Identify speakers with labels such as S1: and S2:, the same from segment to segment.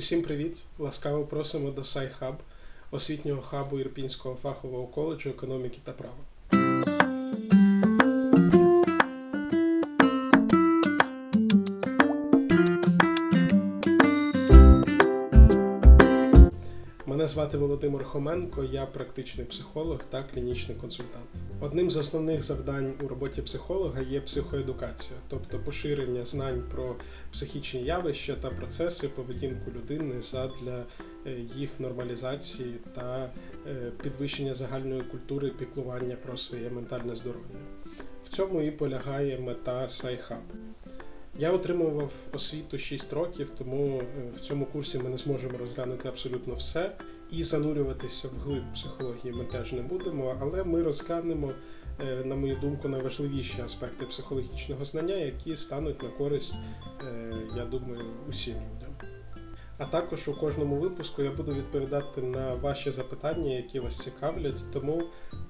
S1: Усім привіт! Ласкаво просимо до SciHub, освітнього хабу Ірпінського фахового коледжу економіки та права. Мене звати Володимир Хоменко, я практичний психолог та клінічний консультант. Одним з основних завдань у роботі психолога є психоедукація, тобто поширення знань про психічні явища та процеси поведінку людини задля е, їх нормалізації та е, підвищення загальної культури піклування про своє ментальне здоров'я. В цьому і полягає мета SciHub. Я отримував освіту 6 років, тому е, в цьому курсі ми не зможемо розглянути абсолютно все і занурюватися в глиб психології ми теж не будемо, але ми розглянемо, е, на мою думку, найважливіші аспекти психологічного знання, які стануть на користь, е, я думаю, усім людям. А також у кожному випуску я буду відповідати на ваші запитання, які вас цікавлять. Тому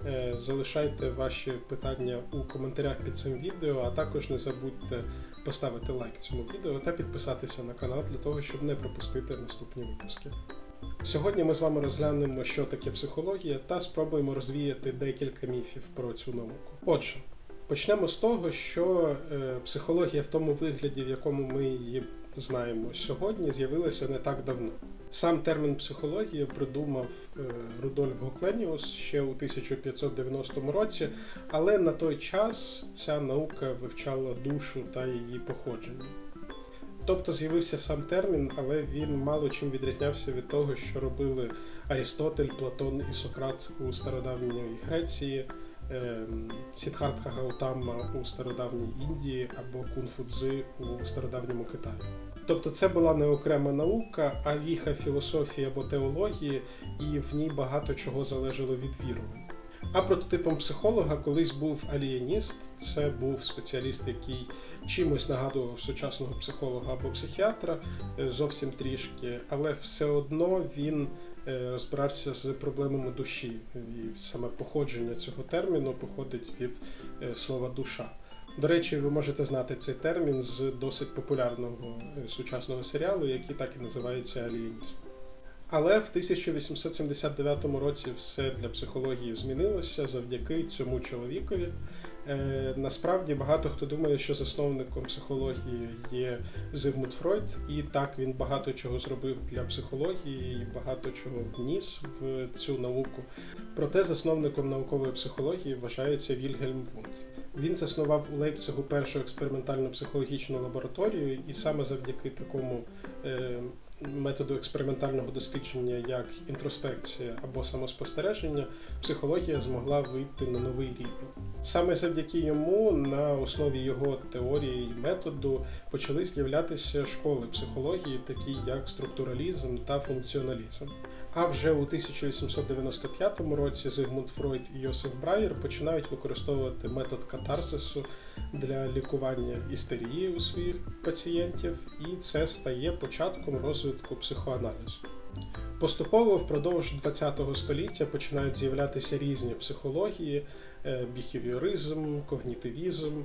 S1: е, залишайте ваші питання у коментарях під цим відео, а також не забудьте поставити лайк цьому відео та підписатися на канал для того, щоб не пропустити наступні випуски. Сьогодні ми з вами розглянемо, що таке психологія, та спробуємо розвіяти декілька міфів про цю науку. Отже, почнемо з того, що е, психологія в тому вигляді, в якому ми її знаємо сьогодні, з'явилася не так давно. Сам термін психологія придумав е, Рудольф Гокленіус ще у 1590 році, але на той час ця наука вивчала душу та її походження. Тобто з'явився сам термін, але він мало чим відрізнявся від того, що робили Арістотель, Платон і Сократ у стародавньої Греції, ем, Сідхартха Гаутама у стародавній Індії або Кунфудзи у стародавньому Китаї. Тобто це була не окрема наука, а віха філософії або теології, і в ній багато чого залежало від вірувань. А прототипом психолога колись був алієніст, це був спеціаліст, який чимось нагадував сучасного психолога або психіатра е, зовсім трішки, але все одно він е, розбирався з проблемами душі. І саме походження цього терміну походить від е, слова душа. До речі, ви можете знати цей термін з досить популярного сучасного серіалу, який так і називається Алієніст. Але в 1879 році все для психології змінилося завдяки цьому чоловікові. Е, Насправді багато хто думає, що засновником психології є Зигмунд Фройд, і так він багато чого зробив для психології і багато чого вніс в цю науку. Проте засновником наукової психології вважається Вільгельм Вунд. Він заснував у Лейпцигу першу експериментальну психологічну лабораторію, і саме завдяки такому. Е, методу експериментального дослідження як інтроспекція або самоспостереження, психологія змогла вийти на новий рівень. Саме завдяки йому, на основі його теорії і методу, почали з'являтися школи психології, такі як структуралізм та функціоналізм. А вже у 1895 році Зигмунд Фройд і Йосиф Брайер починають використовувати метод катарсису для лікування істерії у своїх пацієнтів, і це стає початком розвитку психоаналізу. Поступово впродовж ХХ століття починають з'являтися різні психології, е, біхевіоризм, когнітивізм,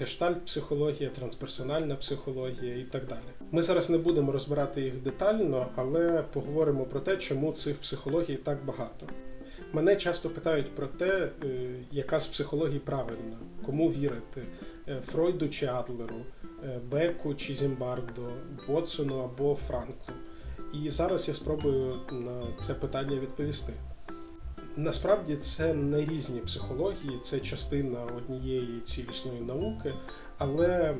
S1: гештальт-психологія, трансперсональна психологія і так далі. Ми зараз не будемо розбирати їх детально, але поговоримо про те, чому цих психологій так багато. Мене часто питають про те, е, яка з психологій правильна, кому вірити Фройду чи Адлеру, Беку чи Зімбардо, Вотсону або Франклу. І зараз я спробую на це питання відповісти. Насправді це не різні психології, це частина однієї цілісної науки, але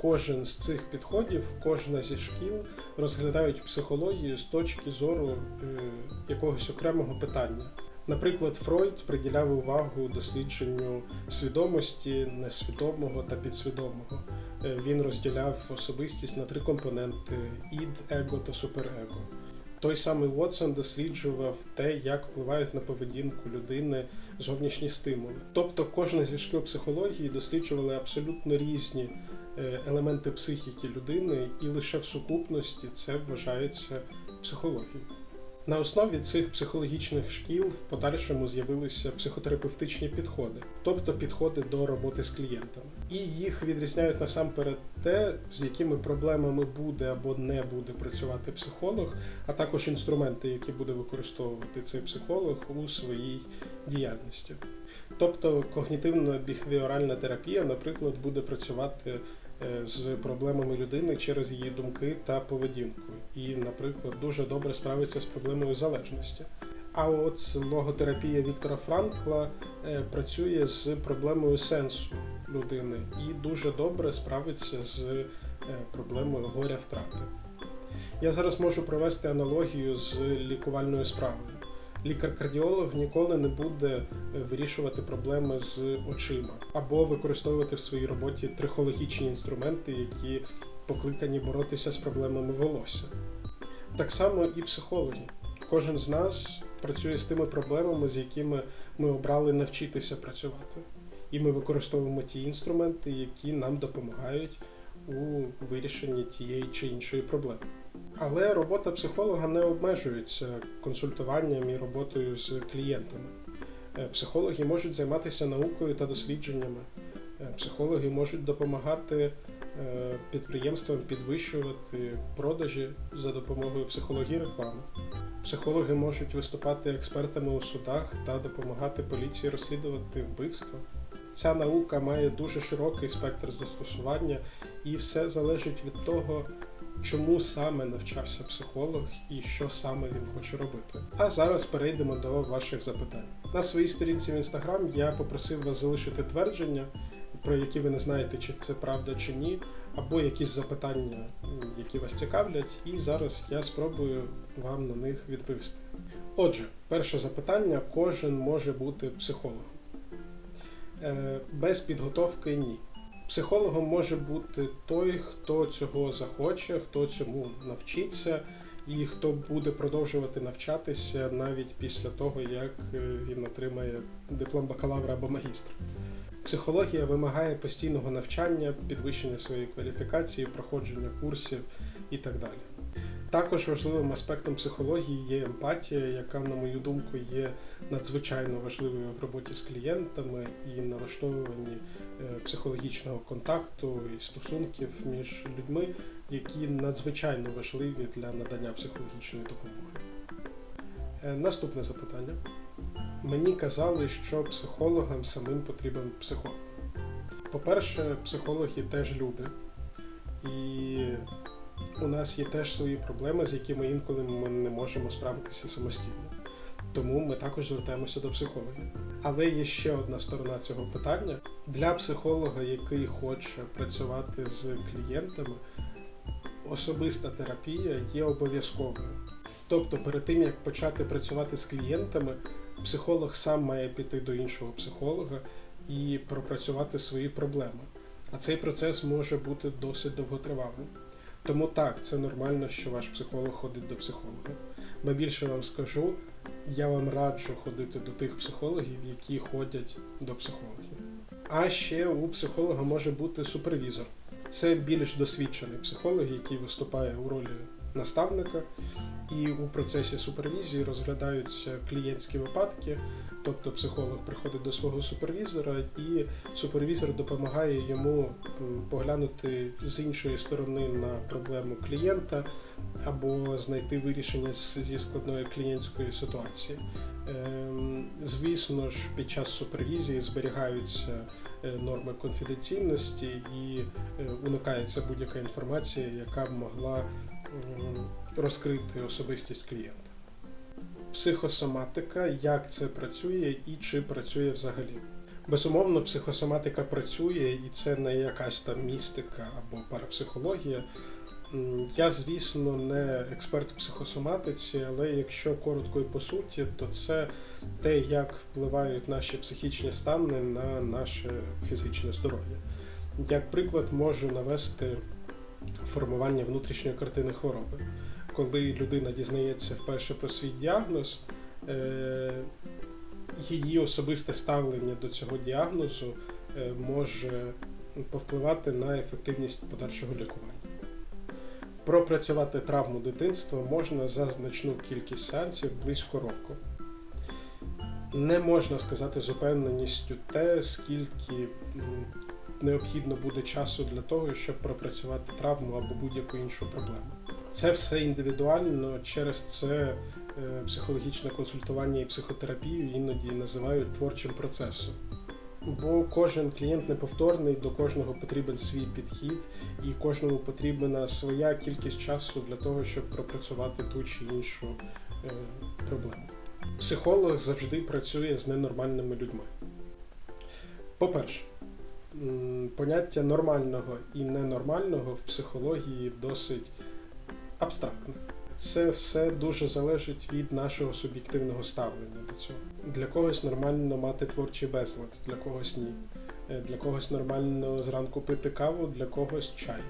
S1: кожен з цих підходів, кожна зі шкіл розглядають психологію з точки зору е, якогось окремого питання. Наприклад, Фройд приділяв увагу дослідженню свідомості, несвідомого та підсвідомого. Е, він розділяв особистість на три компоненти: ід, его та суперего. Той самий Уотсон досліджував те, як впливають на поведінку людини зовнішні стимули. Тобто кожна зі шкіл психології досліджували абсолютно різні е, елементи психіки людини, і лише в сукупності це вважається психологією. На основі цих психологічних шкіл в подальшому з'явилися психотерапевтичні підходи, тобто підходи до роботи з клієнтами. І їх відрізняють насамперед те, з якими проблемами буде або не буде працювати психолог, а також інструменти, які буде використовувати цей психолог у своїй діяльності. Тобто когнітивна біхевіоральна терапія, наприклад, буде працювати з проблемами людини через її думки та поведінку, і, наприклад, дуже добре справиться з проблемою залежності. А от логотерапія Віктора Франкла е, працює з проблемою сенсу людини і дуже добре справиться з е, проблемою горя втрати. Я зараз можу провести аналогію з лікувальною справою. Лікар-кардіолог ніколи не буде е, вирішувати проблеми з очима або використовувати в своїй роботі трихологічні інструменти, які покликані боротися з проблемами волосся. Так само і психологи. Кожен з нас працює з тими проблемами, з якими ми обрали навчитися працювати. І ми використовуємо ті інструменти, які нам допомагають у вирішенні тієї чи іншої проблеми. Але робота психолога не обмежується консультуванням і роботою з клієнтами. Е, Психологи можуть займатися наукою та дослідженнями. Е, Психологи можуть допомагати е, підприємствам підвищувати продажі за допомогою психології реклами. Психологи можуть виступати експертами у судах та допомагати поліції розслідувати вбивства. Ця наука має дуже широкий спектр застосування, і все залежить від того, чому саме навчався психолог і що саме він хоче робити. А зараз перейдемо до ваших запитань. На своїй сторінці в інстаграм я попросив вас залишити твердження, про які ви не знаєте, чи це правда чи ні, або якісь запитання, які вас цікавлять, і зараз я спробую вам на них відповісти. Отже, перше запитання: кожен може бути психологом. Е, Без підготовки ні. Психологом може бути той, хто цього захоче, хто цьому навчиться, і хто буде продовжувати навчатися навіть після того, як е, він отримає диплом бакалавра або магістра. Психологія вимагає постійного навчання, підвищення своєї кваліфікації, проходження курсів і так далі. Також важливим аспектом психології є емпатія, яка, на мою думку, є надзвичайно важливою в роботі з клієнтами і налаштовуванні е, психологічного контакту і стосунків між людьми, які надзвичайно важливі для надання психологічної допомоги. Е, Наступне запитання. Мені казали, що психологам самим потрібен психолог. По-перше, психологи теж люди. І у нас є теж свої проблеми, з якими інколи ми не можемо справитися самостійно. Тому ми також звертаємося до психологів. Але є ще одна сторона цього питання. Для психолога, який хоче працювати з клієнтами, особиста терапія є обов'язковою. Тобто, перед тим як почати працювати з клієнтами, психолог сам має піти до іншого психолога і пропрацювати свої проблеми. А цей процес може бути досить довготривалим. Тому так, це нормально, що ваш психолог ходить до психолога. Ба більше вам скажу, я вам раджу ходити до тих психологів, які ходять до психологів. А ще у психолога може бути супервізор. Це більш досвідчений психолог, який виступає у ролі наставника, і у процесі супервізії розглядаються клієнтські випадки, тобто психолог приходить до свого супервізора, і супервізор допомагає йому поглянути з іншої сторони на проблему клієнта або знайти вирішення зі складної клієнтської ситуації. Ем, Звісно ж, під час супервізії зберігаються е, норми конфіденційності і е, уникається будь-яка інформація, яка б могла розкрити особистість клієнта. Психосоматика, як це працює і чи працює взагалі. Безумовно, психосоматика працює, і це не якась там містика або парапсихологія. Я, звісно, не експерт в психосоматиці, але якщо коротко і по суті, то це те, як впливають наші психічні стани на наше фізичне здоров'я. Як приклад, можу навести формування внутрішньої картини хвороби. Коли людина дізнається вперше про свій діагноз, е, її особисте ставлення до цього діагнозу е, може повпливати на ефективність подальшого лікування. Пропрацювати травму дитинства можна за значну кількість сеансів близько року. Не можна сказати з упевненістю те, скільки необхідно буде часу для того, щоб пропрацювати травму або будь-яку іншу проблему. Це все індивідуально, через це е, психологічне консультування і психотерапію іноді називають творчим процесом. Бо кожен клієнт неповторний, до кожного потрібен свій підхід, і кожному потрібна своя кількість часу для того, щоб пропрацювати ту чи іншу е, проблему. Психолог завжди працює з ненормальними людьми. По-перше, поняття нормального і ненормального в психології досить абстрактне. Це все дуже залежить від нашого суб'єктивного ставлення до цього. Для когось нормально мати творчий безлад, для когось ні. Е, Для когось нормально зранку пити каву, для когось чай.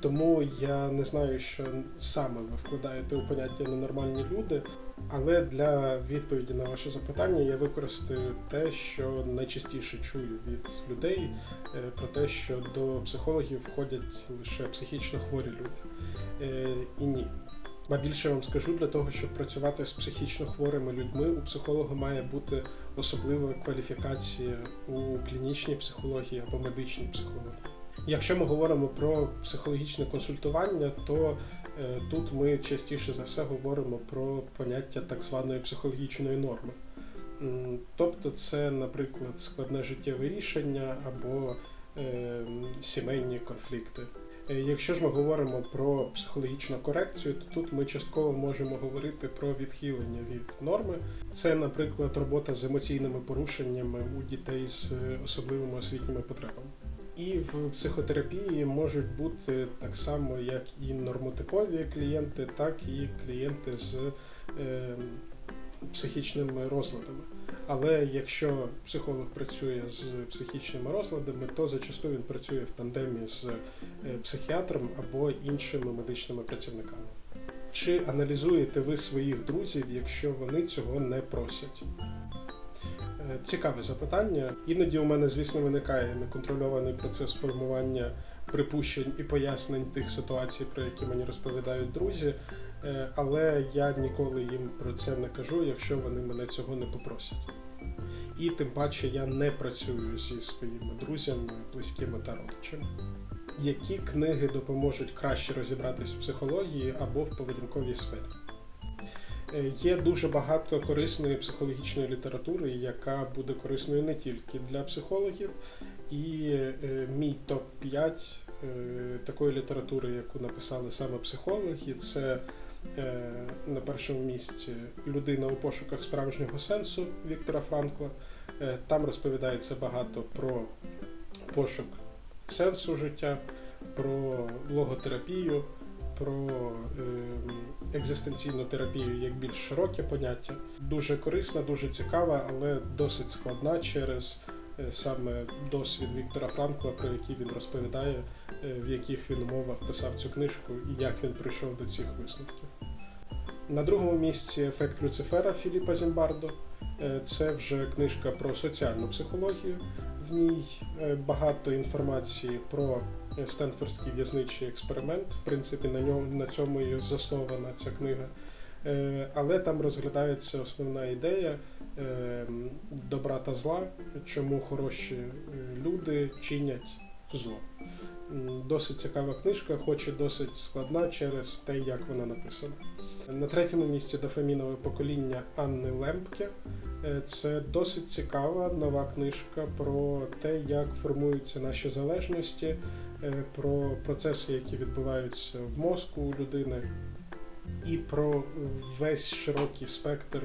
S1: Тому я не знаю, що саме ви вкладаєте у поняття ненормальні люди, але для відповіді на ваше запитання я використаю те, що найчастіше чую від людей е, про те, що до психологів входять лише психічно хворі люди. Е, І ні. Ба більше вам скажу, для того, щоб працювати з психічно хворими людьми, у психолога має бути особлива кваліфікація у клінічній психології або медичній психології. Якщо ми говоримо про психологічне консультування, то е, тут ми частіше за все говоримо про поняття так званої психологічної норми. Тобто, це, наприклад, складне життєве рішення або е, сімейні конфлікти. Е, Якщо ж ми говоримо про психологічну корекцію, то тут ми частково можемо говорити про відхилення від норми. Це, наприклад, робота з емоційними порушеннями у дітей з особливими освітніми потребами. І в психотерапії можуть бути так само, як і нормотипові клієнти, так і клієнти з е, психічними розладами. Але якщо психолог працює з психічними розладами, то зачасту він працює в тандемі з е, психіатром або іншими медичними працівниками. Чи аналізуєте ви своїх друзів, якщо вони цього не просять? Цікаве запитання. Іноді у мене, звісно, виникає неконтрольований процес формування припущень і пояснень тих ситуацій, про які мені розповідають друзі, Е, але я ніколи їм про це не кажу, якщо вони мене цього не попросять. І тим паче я не працюю зі своїми друзями, близькими та родичами. Які книги допоможуть краще розібратись в психології або в поведінковій сфері? Е, Є дуже багато корисної психологічної літератури, яка буде корисною не тільки для психологів, і е, мій топ-5 е, такої літератури, яку написали саме психологи, це на першому місці Людина у пошуках справжнього сенсу Віктора Франкла. Там розповідається багато про пошук сенсу життя, про логотерапію, про е, екзистенційну терапію як більш широке поняття. Дуже корисна, дуже цікава, але досить складна через е, саме досвід Віктора Франкла, про який він розповідає, е, в яких він умовах писав цю книжку і як він прийшов до цих висновків. На другому місці ефект Люцифера Філіпа Зімбардо. Це вже книжка про соціальну психологію. В ній багато інформації про Стенфордський в'язничий експеримент. В принципі, на ньому на цьому і заснована ця книга. Е, Але там розглядається основна ідея е, добра та зла, чому хороші е, люди чинять зло. Досить цікава книжка, хоч і досить складна через те, як вона написана. На третьому місці дофамінове покоління Анни Лемпке. Це досить цікава нова книжка про те, як формуються наші залежності, про процеси, які відбуваються в мозку у людини, і про весь широкий спектр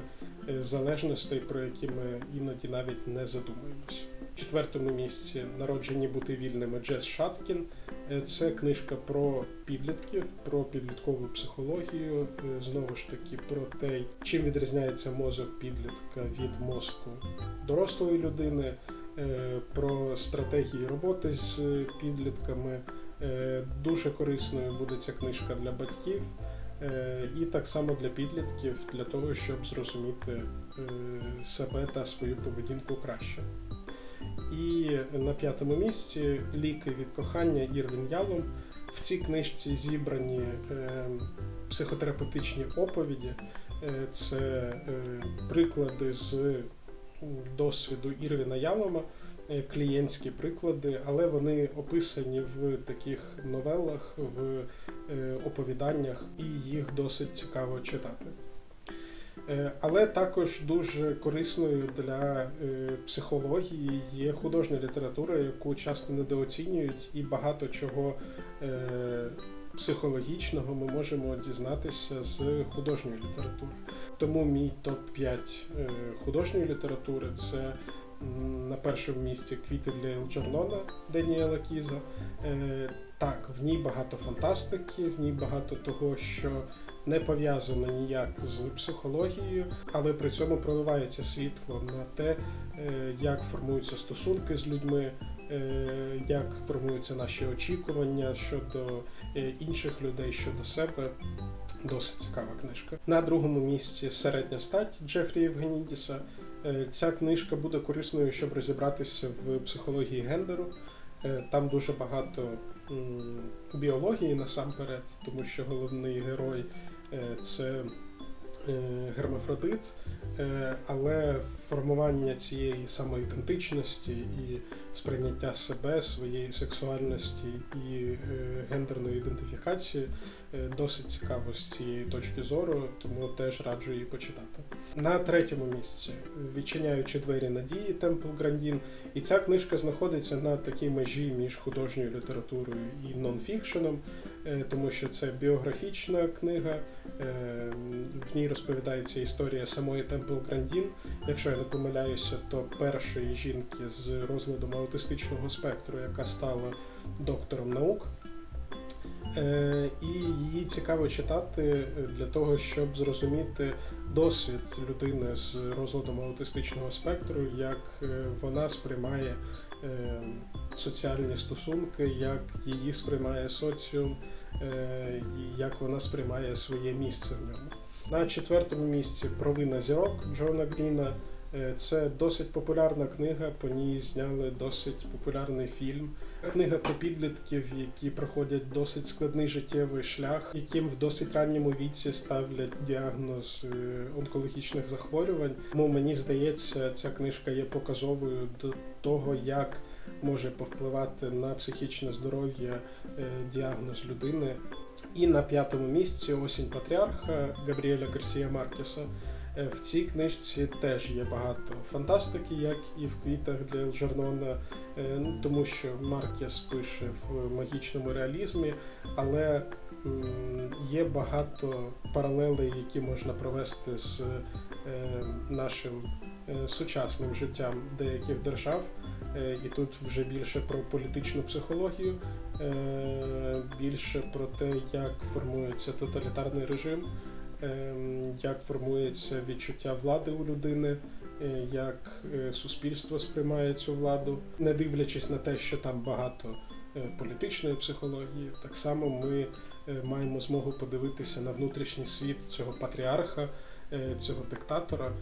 S1: е, залежностей, про які ми іноді навіть не задумуємося. В четвертому місці народжені бути вільними Джес Шаткін. Е, Це книжка про підлітків, про підліткову психологію. е, Знову ж таки, про те, чим відрізняється мозок підлітка від мозку дорослої людини, е, про стратегії роботи з підлітками. Е, Дуже корисною буде ця книжка для батьків. Е, І так само для підлітків, для того, щоб зрозуміти е, себе та свою поведінку краще. І на п'ятому місці ліки від кохання Ірвін Ялом. В цій книжці зібрані е, психотерапевтичні оповіді. Е, Це е, приклади з досвіду Ірвіна Ялома, е, клієнтські приклади, але вони описані в таких новелах, в е, оповіданнях, і їх досить цікаво читати. Е, Але також дуже корисною для психології є художня література, яку часто недооцінюють, і багато чого психологічного ми можемо дізнатися з художньої літератури. Тому мій топ-5 е, художньої літератури це на першому місці квіти для Елджернона Деніела Кіза. Е, Так, в ній багато фантастики, в ній багато того, що не пов'язано ніяк з психологією, але при цьому проливається світло на те, е, як формуються стосунки з людьми, як формуються наші очікування щодо е, інших людей, щодо себе. Досить цікава книжка. На другому місці середня стать Джефрі Євгенідіса. Е, Ця книжка буде корисною, щоб розібратися в психології гендеру. Е, Там дуже багато біології насамперед, тому що головний герой е, це е, гермафродит, е, але формування цієї самоідентичності і сприйняття себе, своєї сексуальності і е, гендерної ідентифікації е, досить цікаво з цієї точки зору, тому теж раджу її почитати. На третьому місці відчиняючи двері надії Темпл Грандін. І ця книжка знаходиться на такій межі між художньою літературою і нонфікшеном, е, тому що це біографічна книга. е, В ній розповідається історія самої Темпл Грандін. Якщо я не помиляюся, то першої жінки з розладом аутистичного спектру, яка стала доктором наук. Е, І її цікаво читати е, для того, щоб зрозуміти досвід людини з розладом аутистичного спектру, як е, вона сприймає соціальні стосунки, як її сприймає соціум, як вона сприймає своє місце в ньому. На четвертому місці Провина зірок Джона Гріна. Е, Це досить популярна книга, по ній зняли досить популярний фільм. Книга про підлітків, які проходять досить складний життєвий шлях, яким в досить ранньому віці ставлять діагноз е, онкологічних захворювань. Тому мені здається, ця книжка є показовою до того, як може повпливати на психічне здоров'я е, діагноз людини. І на п'ятому місці осінь патріарха Габріеля Гарсія Маркеса. В цій книжці теж є багато фантастики, як і в квітах для Елджернона, е, ну, тому що Маркес пише в магічному реалізмі, але є багато паралелей, які можна провести з е, нашим е, сучасним життям деяких держав. І тут вже більше про політичну психологію, більше про те, як формується тоталітарний режим, як формується відчуття влади у людини, е, як е, суспільство сприймає цю владу, не дивлячись на те, що там багато е, політичної психології, так само ми маємо змогу подивитися на внутрішній світ цього патріарха, цього диктатора.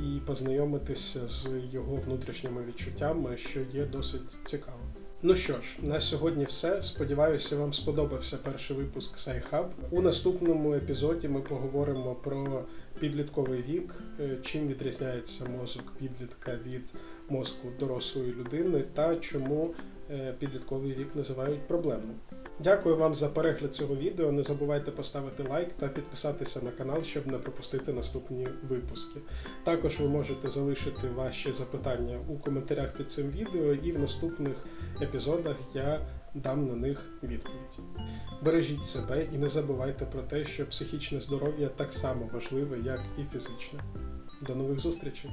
S1: І познайомитися з його внутрішніми відчуттями, що є досить цікаво. Ну що ж, на сьогодні все. Сподіваюся, вам сподобався перший випуск SciHub. У наступному епізоді ми поговоримо про підлітковий вік, е, чим відрізняється мозок підлітка від мозку дорослої людини та чому е, підлітковий вік називають проблемним. Дякую вам за перегляд цього відео. Не забувайте поставити лайк та підписатися на канал, щоб не пропустити наступні випуски. Також ви можете залишити ваші запитання у коментарях під цим відео, і в наступних епізодах я дам на них відповідь. Бережіть себе і не забувайте про те, що психічне здоров'я так само важливе, як і фізичне. До нових зустрічей!